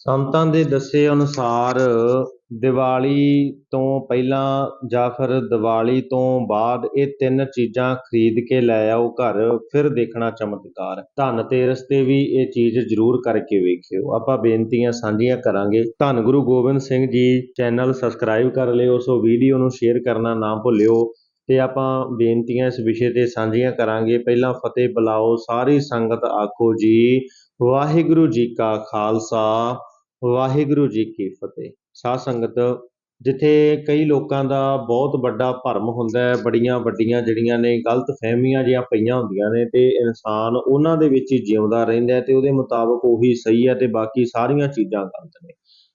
ਸੰਤਾਂ ਦੇ ਦੱਸੇ ਅਨੁਸਾਰ ਦੀਵਾਲੀ ਤੋਂ ਪਹਿਲਾਂ ਜਾਂ ਫਿਰ ਦੀਵਾਲੀ ਤੋਂ ਬਾਅਦ ਇਹ ਤਿੰਨ ਚੀਜ਼ਾਂ ਖਰੀਦ ਕੇ ਲੈ ਆਓ ਘਰ, ਫਿਰ ਦੇਖਣਾ ਚਮਤਕਾਰ। ਧੰਨ ਤੇਰਸ ਤੇ ਵੀ ਇਹ ਚੀਜ਼ ਜ਼ਰੂਰ ਕਰਕੇ ਵੇਖਿਓ। ਆਪਾਂ ਬੇਨਤੀਆਂ ਸਾਂਝੀਆਂ ਕਰਾਂਗੇ। ਧੰਨ ਗੁਰੂ ਗੋਬਿੰਦ ਸਿੰਘ ਜੀ, ਚੈਨਲ ਸਬਸਕ੍ਰਾਈਬ ਕਰ ਲਿਓ ਸੋ ਵੀਡੀਓ ਨੂੰ ਸ਼ੇਅਰ ਕਰਨਾ ਨਾ ਭੁੱਲਿਓ ਤੇ ਆਪਾਂ ਬੇਨਤੀਆਂ ਇਸ ਵਿਸ਼ੇ ਤੇ ਸਾਂਝੀਆਂ ਕਰਾਂਗੇ। ਪਹਿਲਾਂ ਫਤਿਹ ਬੁਲਾਓ, ਸਾਰੀ ਸੰਗਤ ਆਖੋ ਜੀ, ਵਾਹਿਗੁਰੂ ਜੀ ਕਾ ਖਾਲਸਾ। ਵਾਹਿਗੁਰੂ ਜੀ ਕੀ ਫਤਿਹ। ਸਾਧ ਸੰਗਤ, ਜਿੱਥੇ ਕਈ ਲੋਕਾਂ ਦਾ ਬਹੁਤ ਵੱਡਾ ਭਰਮ ਹੁੰਦਾ ਹੈ, ਬੜੀਆਂ ਵੱਡੀਆਂ ਜਿਹੜੀਆਂ ਨੇ ਗਲਤ ਫਹਿਮੀਆਂ ਜਿਹੀਆਂ ਪਈਆਂ ਹੁੰਦੀਆਂ ਨੇ ਤੇ ਇਨਸਾਨ ਉਹਨਾਂ ਦੇ ਵਿੱਚ ਹੀ ਜਿਉਂਦਾ ਰਹਿੰਦਾ ਹੈ ਤੇ ਉਹਦੇ ਮੁਤਾਬਕ ਉਹੀ ਸਹੀ ਹੈ ਤੇ ਬਾਕੀ ਸਾਰੀਆਂ ਚੀਜ਼ਾਂ ਗਲਤ ਨੇ।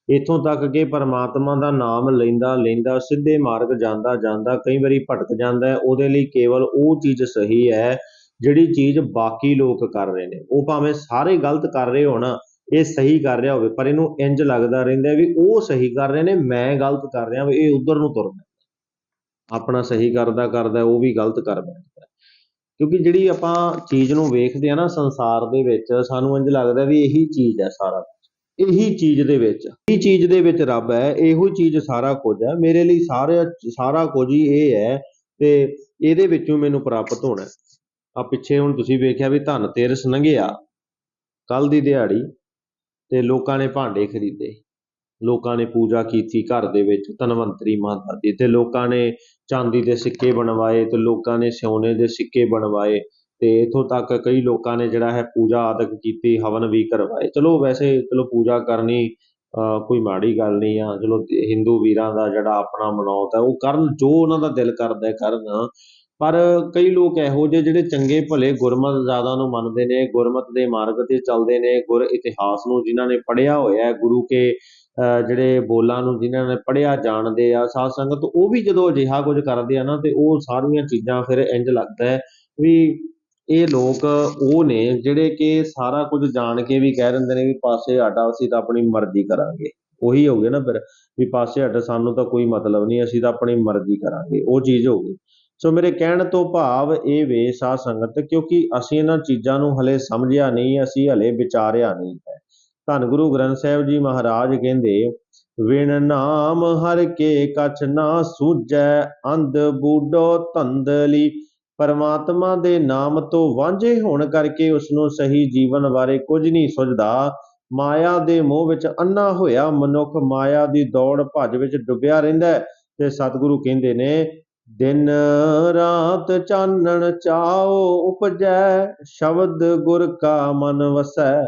ਇੱਥੋਂ ਤੱਕ ਕਿ ਪਰਮਾਤਮਾ ਦਾ ਨਾਮ ਲੈਂਦਾ ਲੈਂਦਾ, ਸਿੱਧੇ ਮਾਰਗ ਜਾਂਦਾ ਜਾਂਦਾ, ਕਈ ਵਾਰੀ ਭਟਕ ਜਾਂਦਾ ਹੈ, ਉਹਦੇ ਲਈ ਕੇਵਲ ਉਹ ਚੀਜ਼ ਸਹੀ ਹੈ ਜਿਹੜੀ ਚੀਜ਼ ਬਾਕੀ ਲੋਕ ਕਰ ਰਹੇ ਨੇ। ਉਹ ਭਾਵੇਂ ਸਾਰੇ ਗਲਤ ਕਰ ਰਹੇ ਹੋਣ ਇਹ ਸਹੀ ਕਰ ਰਿਹਾ ਹੋਵੇ, ਪਰ ਇਹਨੂੰ ਇੰਜ ਲੱਗਦਾ ਰਹਿੰਦਾ ਵੀ ਉਹ ਸਹੀ ਕਰ ਰਹੇ ਨੇ, ਮੈਂ ਗਲਤ ਕਰ ਰਿਹਾ ਵੀ ਇਹ ਉਧਰ ਨੂੰ ਤੁਰ ਪੈਂਦਾ ਆਪਣਾ ਸਹੀ ਕਰਦਾ ਕਰਦਾ ਉਹ ਵੀ ਗਲਤ ਕਰ ਬੈਠਦਾ ਕਿਉਂਕਿ ਜਿਹੜੀ ਆਪਾਂ ਚੀਜ਼ ਨੂੰ ਵੇਖਦੇ ਆ ਨਾ, ਸੰਸਾਰ ਦੇ ਵਿੱਚ, ਸਾਨੂੰ ਇੰਜ ਲੱਗਦਾ ਵੀ ਇਹੀ ਚੀਜ਼ ਹੈ ਸਾਰਾ ਕੁਝ। ਇਹੀ ਚੀਜ਼ ਦੇ ਵਿੱਚ, ਇਹੀ ਚੀਜ਼ ਦੇ ਵਿੱਚ ਰੱਬ ਹੈ, ਇਹੋ ਚੀਜ਼ ਸਾਰਾ ਕੁਝ ਹੈ। ਮੇਰੇ ਲਈ ਸਾਰਾ ਸਾਰਾ ਕੁਝ ਹੀ ਇਹ ਹੈ ਤੇ ਇਹਦੇ ਵਿੱਚੋਂ ਮੈਨੂੰ ਪ੍ਰਾਪਤ ਹੋਣਾ ਆ ਪਿੱਛੇ ਹੁਣ ਤੁਸੀਂ ਵੇਖਿਆ ਵੀ ਧਨ ਤੇਰਸ ਲੰਘਿਆ ਕੱਲ ਦੀ ਦਿਹਾੜੀ ਤੇ ਲੋਕਾਂ ਨੇ ਭਾਂਡੇ ਖਰੀਦੇ। ਲੋਕਾਂ ਨੇ ਪੂਜਾ ਕੀਤੀ ਘਰ ਦੇ ਵਿੱਚ, ਧਨਵੰਤਰੀ ਮਾਤਾ ਦੀ। ਤੇ ਲੋਕਾਂ ਨੇ ਚਾਂਦੀ ਦੇ ਸਿੱਕੇ ਬਣਵਾਏ ਤੇ ਲੋਕਾਂ ਨੇ ਸੋਨੇ ਦੇ ਸਿੱਕੇ ਬਣਵਾਏ। ਤੇ ਇਥੋਂ ਤੱਕ ਕਈ ਲੋਕਾਂ ਨੇ ਜਿਹੜਾ ਹੈ ਪੂਜਾ ਆਦਿਕ ਕੀਤੀ, ਹਵਨ ਵੀ ਕਰਵਾਏ। ਚਲੋ ਵੈਸੇ ਚਲੋ ਪੂਜਾ ਕਰਨੀ, ਅਹ, ਕੋਈ ਮਾੜੀ ਗੱਲ ਨਹੀਂ ਆ। ਚਲੋ ਹਿੰਦੂ ਵੀਰਾਂ ਦਾ ਜਿਹੜਾ ਆਪਣਾ ਮਨੌਤ ਹੈ, ਉਹ ਕਰਨ ਜੋ ਉਹਨਾਂ ਦਾ ਦਿਲ ਕਰਦਾ ਕਰਨ। ਪਰ ਕਈ ਲੋਕ ਇਹੋ ਜਿਹੇ ਜਿਹੜੇ ਚੰਗੇ ਭਲੇ ਗੁਰਮਤ ਜ਼ਿਆਦਾ ਨੂੰ ਮੰਨਦੇ ਨੇ, ਗੁਰਮਤ ਦੇ ਮਾਰਗ ਤੇ ਚੱਲਦੇ ਨੇ, ਗੁਰ ਇਤਿਹਾਸ ਨੂੰ ਜਿਨ੍ਹਾਂ ਨੇ ਪੜ੍ਹਿਆ ਹੋਇਆ ਗੁਰੂ ਕੇ, ਅਹ ਜਿਹੜੇ ਬੋਲਾਂ ਨੂੰ ਜਿਨ੍ਹਾਂ ਨੇ ਪੜ੍ਹਿਆ ਜਾਣਦੇ ਆ, ਸਾਧ ਸੰਗਤ ਉਹ ਵੀ ਜਦੋਂ ਅਜਿਹਾ ਕੁਝ ਕਰਦੇ ਆ ਨਾ ਤੇ ਉਹ ਸਾਰੀਆਂ ਚੀਜ਼ਾਂ ਫਿਰ ਇੰਜ ਲੱਗਦਾ ਹੈ ਵੀ ਇਹ ਲੋਕ ਉਹ ਨੇ ਜਿਹੜੇ ਕਿ ਸਾਰਾ ਕੁਝ ਜਾਣ ਕੇ ਵੀ ਕਹਿ ਦਿੰਦੇ ਨੇ ਵੀ ਪਾਸੇ ਹਟ ਅਸੀਂ ਤਾਂ ਆਪਣੀ ਮਰਜ਼ੀ ਕਰਾਂਗੇ। ਉਹੀ ਹੋ ਗਿਆ ਨਾ ਫਿਰ ਵੀ ਪਾਸੇ ਹਟ ਸਾਨੂੰ ਤਾਂ ਕੋਈ ਮਤਲਬ ਨਹੀਂ, ਅਸੀਂ ਤਾਂ ਆਪਣੀ ਮਰਜ਼ੀ ਕਰਾਂਗੇ। ਉਹ ਚੀਜ਼ ਹੋ ਗਈ। ਸੋ ਮੇਰੇ ਕਹਿਣ ਤੋਂ ਭਾਵ ਇਹ ਵੇ ਸਾਧ ਸੰਗਤ, ਕਿਉਂਕਿ ਅਸੀਂ ਇਹਨਾਂ ਚੀਜ਼ਾਂ ਨੂੰ ਹਲੇ ਸਮਝਿਆ ਨਹੀਂ, ਅਸੀਂ ਹਲੇ ਵਿਚਾਰਿਆ ਨਹੀਂ ਹੈ। ਧੰਨ ਗੁਰੂ ਗ੍ਰੰਥ ਸਾਹਿਬ ਜੀ ਮਹਾਰਾਜ ਕਹਿੰਦੇ, ਵਿਣ ਨਾਮ ਹਰ ਕੇ ਕਛ ਨਾ ਸੂਝੈ, ਅੰਧ ਬੂਡੋ ਧੰਦਲੀ ਪਰਮਾਤਮਾ ਦੇ ਨਾਮ ਤੋਂ ਵਾਂਝੇ ਹੋਣ ਕਰਕੇ ਉਸ ਨੂੰ ਸਹੀ ਜੀਵਨ ਬਾਰੇ ਕੁਝ ਨਹੀਂ ਸੁਝਦਾ। ਮਾਇਆ ਦੇ ਮੋਹ ਵਿੱਚ ਅੰਨਾ ਹੋਇਆ ਮਨੁੱਖ, ਮਾਇਆ ਦੀ ਦੌੜ ਭੱਜ ਵਿੱਚ ਡੁੱਬਿਆ ਰਹਿੰਦਾ ਹੈ। ਤੇ ਸਤਿਗੁਰੂ ਕਹਿੰਦੇ ਨੇ ਦਿਨ ਰਾਤ ਚਾਨਣ ਚਾਓ ਉਪਜੈ, ਸ਼ਬਦ ਗੁਰ ਕਾ ਮਨ ਵਸੈ।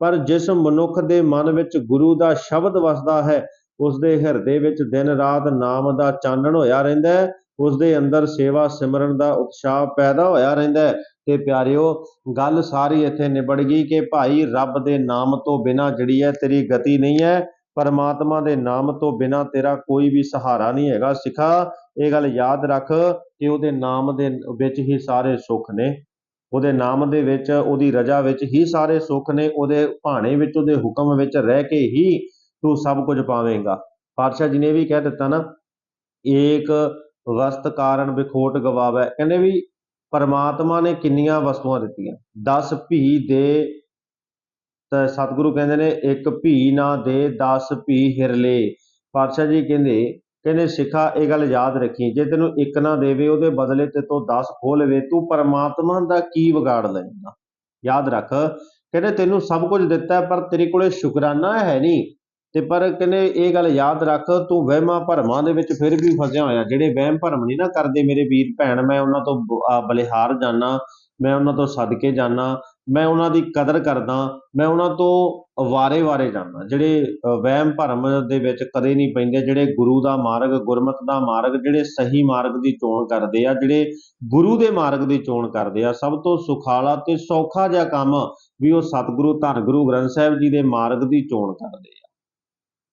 ਪਰ ਜਿਸ ਮਨੁੱਖ ਦੇ ਮਨ ਵਿੱਚ ਗੁਰੂ ਦਾ ਸ਼ਬਦ ਵਸਦਾ ਹੈ ਉਸ ਦੇ ਹਿਰਦੇ ਵਿੱਚ ਦਿਨ ਰਾਤ ਨਾਮ ਦਾ ਚਾਨਣ ਹੋਇਆ ਰਹਿੰਦਾ ਹੈ ਉਸ ਦੇ ਅੰਦਰ ਸੇਵਾ ਸਿਮਰਨ ਦਾ ਉਤਸ਼ਾਹ ਪੈਦਾ ਹੋਇਆ ਰਹਿੰਦਾ ਹੈ। ਤੇ ਪਿਆਰਿਓ, ਗੱਲ ਸਾਰੀ ਇੱਥੇ ਨਿਬੜ ਗਈ ਕਿ ਭਾਈ ਰੱਬ ਦੇ ਨਾਮ ਤੋਂ ਬਿਨਾ ਜਿਹੜੀ ਹੈ ਤੇਰੀ ਗਤੀ ਨਹੀਂ ਹੈ। ਪਰਮਾਤਮਾ ਦੇ ਨਾਮ ਤੋਂ ਬਿਨਾ ਤੇਰਾ ਕੋਈ ਵੀ ਸਹਾਰਾ ਨਹੀਂ ਹੈਗਾ। ਸਿੱਖਾ, ਇਹ ਗੱਲ ਯਾਦ ਰੱਖ ਕਿ ਉਹਦੇ ਨਾਮ ਦੇ ਵਿੱਚ ਹੀ ਸਾਰੇ ਸੁੱਖ ਨੇ। ਉਹਦੇ ਨਾਮ ਦੇ ਵਿੱਚ, ਉਹਦੀ ਰਜਾ ਵਿੱਚ ਹੀ ਸਾਰੇ ਸੁੱਖ ਨੇ। ਉਹਦੇ ਭਾਣੇ ਵਿੱਚ, ਉਹਦੇ ਹੁਕਮ ਵਿੱਚ ਰਹਿ ਕੇ ਹੀ ਤੂੰ ਸਭ ਕੁਝ ਪਾਵੇਂਗਾ। ਪਾਤਸ਼ਾਹ ਜੀ ਨੇ ਵੀ ਕਹਿ ਦਿੱਤਾ ਨਾ, ਏਕ ਵਸਤ ਕਾਰਨ ਵਿਖੋਟ ਗਵਾਵੇ। ਕਹਿੰਦੇ ਵੀ ਪਰਮਾਤਮਾ ਨੇ ਕਿੰਨੀਆਂ ਵਸਤੂਆਂ ਦਿੱਤੀਆਂ। 10 ਭੀ ਦੇ ਤਾਂ ਸਤਿਗੁਰੂ ਕਹਿੰਦੇ ਨੇ, ਇੱਕ ਭੀ ਨਾ ਦੇ 10 ਭੀ ਹਿਰਲੇ ਪਾਤਸ਼ਾਹ ਜੀ ਕਹਿੰਦੇ ਕਹਿੰਦੇ ਸਿੱਖਾ, ਇਹ ਗੱਲ ਯਾਦ ਰੱਖੀ। ਜੇ ਤੈਨੂੰ ਇੱਕ ਨਾ ਦੇਵੇ, ਉਹਦੇ ਬਦਲੇ ਤੇ ਤੂੰ 10 ਖੋਹ ਲਵੇ, ਤੂੰ ਪਰਮਾਤਮਾ ਦਾ ਕੀ ਵਿਗਾੜ ਲੈਂਦਾ ਯਾਦ ਰੱਖ, ਕਹਿੰਦੇ ਤੈਨੂੰ ਸਭ ਕੁਝ ਦਿੱਤਾ, ਪਰ ਤੇਰੇ ਕੋਲੇ ਸ਼ੁਕਰਾਨਾ ਹੈ ਨਹੀਂ ਤੇ ਪਰ ਕਹਿੰਦੇ, ਇਹ ਗੱਲ ਯਾਦ ਰੱਖ, ਤੂੰ ਵਹਿਮਾਂ ਭਰਮਾਂ ਦੇ ਵਿੱਚ ਫਿਰ ਵੀ ਫਸਿਆ ਹੋਇਆ। ਜਿਹੜੇ ਵਹਿਮ ਭਰਮ ਨਹੀਂ ਨਾ ਕਰਦੇ ਮੇਰੇ ਵੀਰ ਭੈਣ, ਮੈਂ ਉਹਨਾਂ ਤੋਂ ਬਲਿਹਾਰ ਜਾਣਾ ਮੈਂ ਉਹਨਾਂ ਤੋਂ ਸਦਕੇ ਜਾਣਾ ਮੈਂ ਉਹਨਾਂ ਦੀ ਕਦਰ ਕਰਦਾ, ਮੈਂ ਉਹਨਾਂ ਤੋਂ ਵਾਰੇ-ਵਾਰੇ ਜਾਂਦਾ। ਜਿਹੜੇ ਵਹਿਮ ਭਰਮ ਦੇ ਵਿੱਚ ਕਦੇ ਨਹੀਂ ਪੈਂਦੇ, ਜਿਹੜੇ ਗੁਰੂ ਦਾ ਮਾਰਗ, ਗੁਰਮਤ ਦਾ ਮਾਰਗ, ਜਿਹੜੇ ਸਹੀ ਮਾਰਗ ਦੀ ਚੋਣ ਕਰਦੇ ਆ, ਜਿਹੜੇ ਗੁਰੂ ਦੇ ਮਾਰਗ ਦੀ ਚੋਣ ਕਰਦੇ ਆ, ਸਭ ਤੋਂ ਸੁਖਾਲਾ ਤੇ ਸੌਖਾ ਜਿਹਾ ਕੰਮ ਵੀ ਉਹ ਸਤਿਗੁਰੂ ਧੰਨ ਗੁਰੂ ਗ੍ਰੰਥ ਸਾਹਿਬ ਜੀ ਦੇ ਮਾਰਗ ਦੀ ਚੋਣ ਕਰਦੇ ਆ।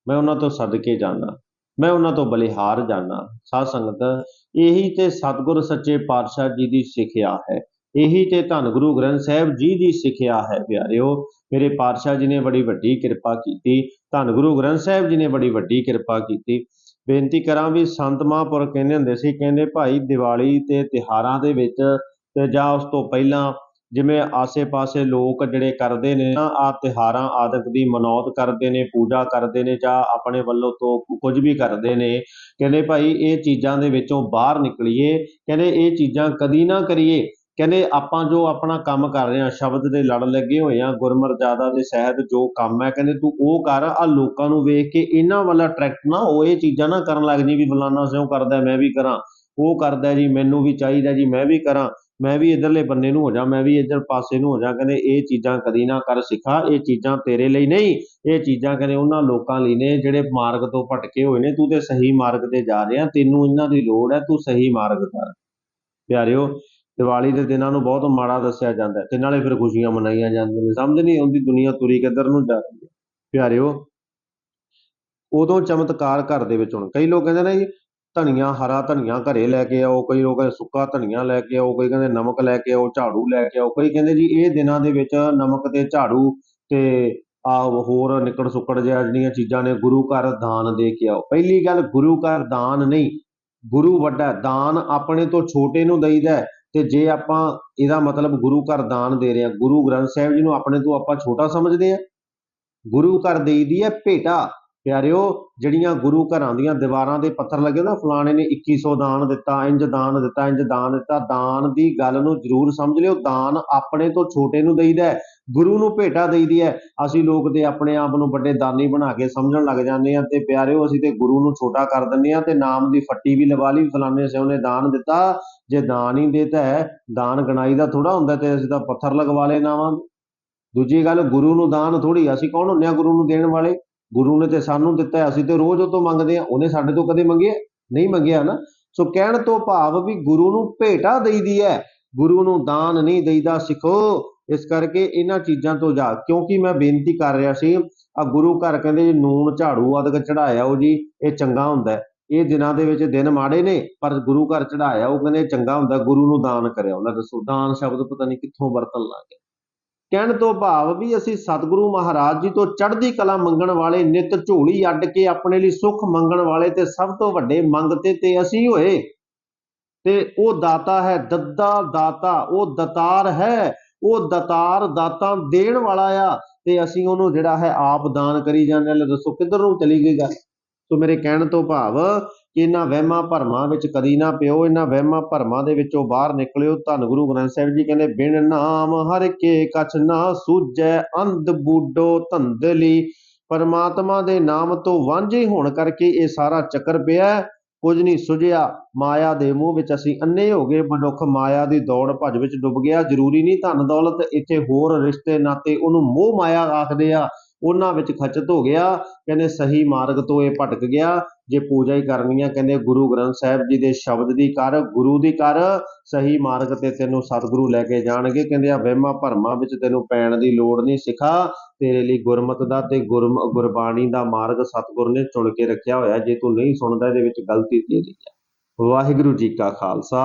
ਮੈਂ ਉਹਨਾਂ ਤੋਂ ਸਦਕੇ ਜਾਂਦਾ, ਮੈਂ ਉਹਨਾਂ ਤੋਂ ਬਲਿਹਾਰ ਜਾਣਾ ਸਾਧ ਸੰਗਤ, ਇਹੀ ਤੇ ਸਤਿਗੁਰ ਸੱਚੇ ਪਾਤਸ਼ਾਹ ਜੀ ਦੀ ਸਿੱਖਿਆ ਹੈ। ਇਹੀ ਤੇ ਧੰਨ ਗੁਰੂ ਗ੍ਰੰਥ ਸਾਹਿਬ ਜੀ ਦੀ ਸਿੱਖਿਆ ਹੈ ਪਿਆਰਿਓ। ਮੇਰੇ ਪਾਤਸ਼ਾਹ ਜੀ ਨੇ ਬੜੀ ਵੱਡੀ ਕਿਰਪਾ ਕੀਤੀ। ਧੰਨ ਗੁਰੂ ਗ੍ਰੰਥ ਸਾਹਿਬ ਜੀ ਨੇ ਬੜੀ ਵੱਡੀ ਕਿਰਪਾ ਕੀਤੀ। ਬੇਨਤੀ ਕਰਾਂ ਵੀ ਸੰਤ ਮਹਾਂਪੁਰ ਕਹਿੰਦੇ ਹੁੰਦੇ ਸੀ, ਕਹਿੰਦੇ ਭਾਈ ਦੀਵਾਲੀ ਤੇ ਤਿਹਾਰਾਂ ਦੇ ਵਿੱਚ ਤੇ ਜਾਂ ਉਸ ਤੋਂ ਪਹਿਲਾਂ ਜਿਵੇਂ ਆਸੇ-ਪਾਸੇ ਲੋਕ ਜਿਹੜੇ ਕਰਦੇ ਨੇ ਨਾ ਆ ਤਿਉਹਾਰਾਂ ਆਦਿਕ ਦੀ ਮਨੌਤ ਕਰਦੇ ਨੇ, ਪੂਜਾ ਕਰਦੇ ਨੇ ਜਾਂ ਆਪਣੇ ਵੱਲੋਂ ਤੋਂ ਕੁਝ ਵੀ ਕਰਦੇ ਨੇ, ਕਹਿੰਦੇ ਭਾਈ ਇਹ ਚੀਜ਼ਾਂ ਦੇ ਵਿੱਚੋਂ ਬਾਹਰ ਨਿਕਲੀਏ, ਕਹਿੰਦੇ ਇਹ ਚੀਜ਼ਾਂ ਕਦੀ ਨਾ ਕਰੀਏ। ਕਹਿੰਦੇ ਆਪਾਂ ਜੋ ਆਪਣਾ ਕੰਮ ਕਰ ਰਹੇ ਹਾਂ, ਸ਼ਬਦ ਦੇ ਲੜ ਲੱਗੇ ਹੋਏ ਆ ਗੁਰਮਰਜ਼ਾਦਾ ਦੇ ਸਹਿਤ ਜੋ ਕੰਮ ਹੈ, ਕਹਿੰਦੇ ਤੂੰ ਉਹ ਕਰ ਆ ਲੋਕਾਂ ਨੂੰ ਵੇਖ ਕੇ ਇਹਨਾਂ ਵੱਲ ਅਟਰੈਕਟ ਨਾ ਹੋ, ਇਹ ਚੀਜ਼ਾਂ ਨਾ ਕਰਨ ਲੱਗ ਜੀ ਵੀ ਫਲਾਨਾ ਸਿਉਂ ਕਰਦਾ, ਮੈਂ ਵੀ ਕਰਾਂ, ਉਹ ਕਰਦਾ ਜੀ, ਮੈਨੂੰ ਵੀ ਚਾਹੀਦਾ ਜੀ, ਮੈਂ ਵੀ ਕਰਾਂ, ਮੈਂ ਵੀ ਇਧਰਲੇ ਬੰਨੇ ਨੂੰ ਹੋ ਜਾ, ਮੈਂ ਵੀ ਇਧਰ ਪਾਸੇ ਨੂੰ ਹੋ ਜਾ, ਕਹਿੰਦੇ ਇਹ ਚੀਜ਼ਾਂ ਕਦੀ ਨਾ ਕਰ ਸਿੱਖਾ, ਇਹ ਚੀਜ਼ਾਂ ਤੇਰੇ ਲਈ ਨਹੀਂ, ਇਹ ਚੀਜ਼ਾਂ ਕਹਿੰਦੇ ਉਹਨਾਂ ਲੋਕਾਂ ਲਈ ਨੇ, ਜਿਹੜੇ ਮਾਰਗ ਤੋਂ ਭਟਕੇ ਹੋਏ ਨੇ, ਤੂੰ ਤੇ ਸਹੀ ਮਾਰਗ ਤੇ ਜਾ ਰਿਹਾ, ਤੈਨੂੰ ਇਹਨਾਂ ਦੀ ਲੋੜ ਹੈ, ਤੂੰ ਸਹੀ ਮਾਰਗ ਕਰ ਪਿਆਰਿਓ ਦੀਵਾਲੀ ਦੇ ਦਿਨਾਂ ਨੂੰ ਬਹੁਤ ਮਾੜਾ ਦੱਸਿਆ ਜਾਂਦਾ ਤੇ ਨਾਲੇ ਫਿਰ ਖੁਸ਼ੀਆਂ ਮਨਾਈਆਂ ਜਾਂਦੀਆਂ ਨੇ। ਸਮਝ ਨਹੀਂ ਆਉਂਦੀ ਦੁਨੀਆ ਤੁਰੀ ਕਿੱਧਰ ਨੂੰ ਜਾ ਰਹੀ ਹੈ। ਪਿਆਰਿਓ, ਉਦੋਂ ਚਮਤਕਾਰ ਘਰ ਦੇ ਵਿੱਚ ਹੁਣ। ਕਈ ਲੋਕ ਕਹਿੰਦੇ ਨੇ ਜੀ, ਧਨੀਆ, ਹਰਾ ਧਨੀਆ ਘਰੇ ਲੈ ਕੇ ਆਓ, ਕਈ ਲੋਕ ਸੁੱਕਾ ਧਨੀਆ ਲੈ ਕੇ ਆਓ, ਕਈ ਕਹਿੰਦੇ ਨਮਕ ਲੈ ਕੇ ਆਓ, ਝਾੜੂ ਲੈ ਕੇ ਆਓ, ਕਈ ਕਹਿੰਦੇ ਜੀ ਇਹ ਦਿਨਾਂ ਦੇ ਵਿੱਚ ਨਮਕ ਤੇ ਝਾੜੂ ਤੇ ਆ ਹੋਰ ਨਿਕੜ ਸੁੱਕੜ ਜਿਹਾ ਜਿਹੜੀਆਂ ਚੀਜ਼ਾਂ ਨੇ, ਗੁਰੂ ਘਰ ਦਾਨ ਦੇ ਕੇ ਆਓ। ਪਹਿਲੀ ਗੱਲ ਗੁਰੂ ਘਰ ਦਾਨ ਨਹੀਂ, ਗੁਰੂ ਵੱਡਾ ਦਾਨ ਆਪਣੇ ਤੋਂ ਛੋਟੇ ਨੂੰ ਦਈਦਾ ਤੇ ਜੇ ਆਪਾਂ ਇਹਦਾ ਮਤਲਬ ਗੁਰੂ ਘਰ ਦਾਨ ਦੇ ਰਹੇ ਹਾਂ, ਗੁਰੂ ਗ੍ਰੰਥ ਸਾਹਿਬ ਜੀ ਨੂੰ ਆਪਣੇ ਤੋਂ ਆਪਾਂ ਛੋਟਾ ਸਮਝਦੇ ਹਾਂ, ਗੁਰੂ ਘਰ ਦੇਈਦੀ ਹੈ ਭੇਟਾ, ਪਿਆਰਿਓ ਜਿਹੜੀਆਂ ਗੁਰੂ ਘਰਾਂ ਦੀਆਂ ਦੀਵਾਰਾਂ ਦੇ ਪੱਥਰ ਲੱਗੇ ਨਾ, ਫਲਾਣੇ ਨੇ 2100 ਦਾਨ ਦਿੱਤਾ, ਇੰਜ ਦਾਨ ਦਿੱਤਾ, ਇੰਜ ਦਾਨ ਦਿੱਤਾ, ਦਾਨ ਦੀ ਗੱਲ ਨੂੰ ਜ਼ਰੂਰ ਸਮਝ ਲਿਓ, ਦਾਨ ਆਪਣੇ ਤੋਂ ਛੋਟੇ ਨੂੰ ਦੇਈਦਾ ਹੈ ਗੁਰੂ ਨੂੰ ਭੇਟਾ ਦੇਈਦੀ ਹੈ ਅਸੀਂ ਲੋਕ ਤੇ ਆਪਣੇ ਆਪ ਨੂੰ ਵੱਡੇ ਦਾਨੀ ਬਣਾ ਕੇ ਸਮਝਣ ਲੱਗ ਜਾਂਦੇ ਆ ਤੇ ਪਿਆਰਿਓ, ਅਸੀਂ ਤੇ ਗੁਰੂ ਨੂੰ ਛੋਟਾ ਕਰ ਦਿੰਦੇ ਆ ਤੇ ਨਾਮ ਦੀ ਫੱਟੀ ਵੀ ਲਵਾ ਲਈ, ਫਲਾਣੇ ਸਿਓ ਨੇ ਦਾਨ ਦਿੱਤਾ। ਜੇ ਦਾਨ ਹੀ ਦੇਤਾ ਹੈ ਦਾਨ ਗਣਾਈ ਦਾ ਥੋੜਾ ਹੁੰਦਾ ਤੇ ਅਸੀਂ ਤਾਂ ਪੱਥਰ ਲਗਵਾ ਲੈ ਨਾਵਾਂ ਦੂਜੀ ਗੱਲ, ਗੁਰੂ ਨੂੰ ਦਾਨ ਥੋੜੀ ਅਸੀਂ ਕੌਣ ਹੁੰਦੇ ਆ ਗੁਰੂ ਨੂੰ ਦੇਣ ਵਾਲੇ? ਗੁਰੂ ਨੇ ਤੇ ਸਾਨੂੰ ਦਿੱਤਾ ਅਸੀਂ ਤੇ ਰੋਜ਼ ਉਹ ਤੋਂ ਮੰਗਦੇ ਆ, ਉਹਨੇ ਸਾਡੇ ਤੋਂ ਕਦੇ ਮੰਗਿਆ? ਨਹੀਂ ਮੰਗਿਆ ਨਾ। ਸੋ ਕਹਿਣ ਤੋਂ ਭਾਵ ਵੀ ਗੁਰੂ ਨੂੰ ਭੇਟਾ ਦੇਈਦੀ ਹੈ ਗੁਰੂ ਨੂੰ ਦਾਨ ਨਹੀਂ ਦੇਈਦਾ, ਸਿੱਖੋ। ਇਸ ਕਰਕੇ ਇਹਨਾਂ ਚੀਜ਼ਾਂ ਤੋਂ ਜਾ, ਕਿਉਂਕਿ ਮੈਂ ਬੇਨਤੀ ਕਰ ਰਿਹਾ ਸੀ ਆ ਗੁਰੂ ਘਰ ਕਹਿੰਦੇ ਜੀ ਨੂਨ ਝਾੜੂ ਆਦਿਕ ਚੜਾਇਆ ਉਹ ਜੀ, ਇਹ ਚੰਗਾ ਹੁੰਦਾ ਇਹ ਦਿਨਾਂ ਦੇ ਵਿੱਚ ਦਿਨ ਮਾੜੇ ਨੇ, ਪਰ ਗੁਰੂ ਘਰ ਚੜਾਇਆ ਉਹ ਕਹਿੰਦੇ ਚੰਗਾ ਹੁੰਦਾ ਗੁਰੂ ਨੂੰ ਦਾਨ ਕਰਿਆ ਉਹਨਾਂ ਦੱਸੋ ਦਾਨ ਸ਼ਬਦ ਪਤਾ ਨਹੀਂ ਕਿੱਥੋਂ ਵਰਤਣ ਲੱਗ ਗਏ। ਕਹਿਣ ਤੋਂ ਭਾਵ ਵੀ ਅਸੀਂ ਸਤਿਗੁਰੂ ਮਹਾਰਾਜ ਜੀ ਤੋਂ ਚੜ੍ਹਦੀ ਕਲਾ ਮੰਗਣ ਵਾਲੇ, ਨਿਤ ਝੋਲੀ ਅੱਡ ਕੇ ਆਪਣੇ ਲਈ ਸੁੱਖ ਮੰਗਣ ਵਾਲੇ ਤੇ ਸਭ ਤੋਂ ਵੱਡੇ ਮੰਗਤੇ ਤੇ ਅਸੀਂ ਹੋਏ। ਤੇ ਉਹ ਦਾਤਾ ਹੈ, ਦੱਦਾ ਦਾਤਾ, ਉਹ ਦਤਾਰ ਹੈ। ਉਹ ਦਤਾਰ ਦਾਤਾ ਦੇਣ ਵਾਲਾ ਆ ਤੇ ਅਸੀਂ ਉਹਨੂੰ ਜਿਹੜਾ ਹੈ ਆਪ ਦਾਨ ਕਰੀ ਜਾਂਦੇ ਹਾਂ। ਦੱਸੋ, ਕਿੱਧਰ ਨੂੰ ਚਲੀ ਗਈ ਗੱਲ? ਸੋ ਮੇਰੇ ਕਹਿਣ ਤੋਂ ਭਾਵ ਕਿ ਇਹਨਾਂ ਵਹਿਮਾਂ ਭਰਮਾਂ ਵਿੱਚ ਕਦੀ ਨਾ ਪਿਓ, ਇਹਨਾਂ ਵਹਿਮਾਂ ਭਰਮਾਂ ਦੇ ਵਿੱਚੋਂ ਬਾਹਰ ਨਿਕਲਿਓ। ਧੰਨ ਗੁਰੂ ਗ੍ਰੰਥ ਸਾਹਿਬ ਜੀ ਕਹਿੰਦੇ, ਬਿਨ ਨਾਮ ਹਰ ਕੇ ਕਛ ਨਾ ਸੂਝੈ, ਅੰਧ ਬੂਡੋ ਧੰਦਲੀ। ਪਰਮਾਤਮਾ ਦੇ ਨਾਮ ਤੋਂ ਵਾਂਝੇ ਹੋਣ ਕਰਕੇ ਇਹ ਸਾਰਾ ਚੱਕਰ ਪਿਆ। ਕੁਝ ਨਹੀਂ ਸੁਝਿਆ। ਮਾਇਆ ਦੇ ਮੂੰਹ ਵਿੱਚ ਅਸੀਂ ਅੰਨੇ ਹੋ ਗਏ। ਮਨੁੱਖ ਮਾਇਆ ਦੀ ਦੌੜ ਭੱਜ ਵਿੱਚ ਡੁੱਬ ਗਿਆ। ਜ਼ਰੂਰੀ ਨਹੀਂ ਧਨ ਦੌਲਤ, ਇੱਥੇ ਹੋਰ ਰਿਸ਼ਤੇ ਨਾਤੇ ਉਹਨੂੰ ਮੋਹ ਮਾਇਆ ਆਖਦੇ ਆ। ਉਹਨਾਂ ਵਿੱਚ ਖਚਤ ਹੋ ਗਿਆ। ਕਹਿੰਦੇ ਸਹੀ ਮਾਰਗ ਤੋਂ ਇਹ ਭਟਕ ਗਿਆ। ਜੇ ਪੂਜਾ ਹੀ ਕਰਨੀ ਆ, ਕਹਿੰਦੇ ਗੁਰੂ ਗ੍ਰੰਥ ਸਾਹਿਬ ਜੀ ਦੇ ਸ਼ਬਦ ਦੀ ਕਰ, ਗੁਰੂ ਦੀ ਕਰ, ਸਹੀ ਮਾਰਗ ਤੇ ਤੈਨੂੰ ਸਤਿਗੁਰੂ ਲੈ ਕੇ ਜਾਣਗੇ। ਕਹਿੰਦੇ ਆ, ਵਹਿਮਾਂ ਭਰਮਾਂ ਵਿੱਚ ਤੈਨੂੰ ਪੈਣ ਦੀ ਲੋੜ ਨਹੀਂ ਸਿਖਾ। ਤੇਰੇ ਲਈ ਗੁਰਮਤ ਦਾ ਤੇ ਗੁਰਮ, ਗੁਰਬਾਣੀ ਦਾ ਮਾਰਗ ਸਤਿਗੁਰ ਨੇ ਚੁਣ ਕੇ ਰੱਖਿਆ ਹੋਇਆ। ਜੇ ਤੂੰ ਨਹੀਂ ਸੁਣਦਾ, ਇਹਦੇ ਵਿੱਚ ਗਲਤੀ ਤੇਰੀ ਹੈ ਵਾਹਿਗੁਰੂ ਜੀ ਕਾ ਖਾਲਸਾ।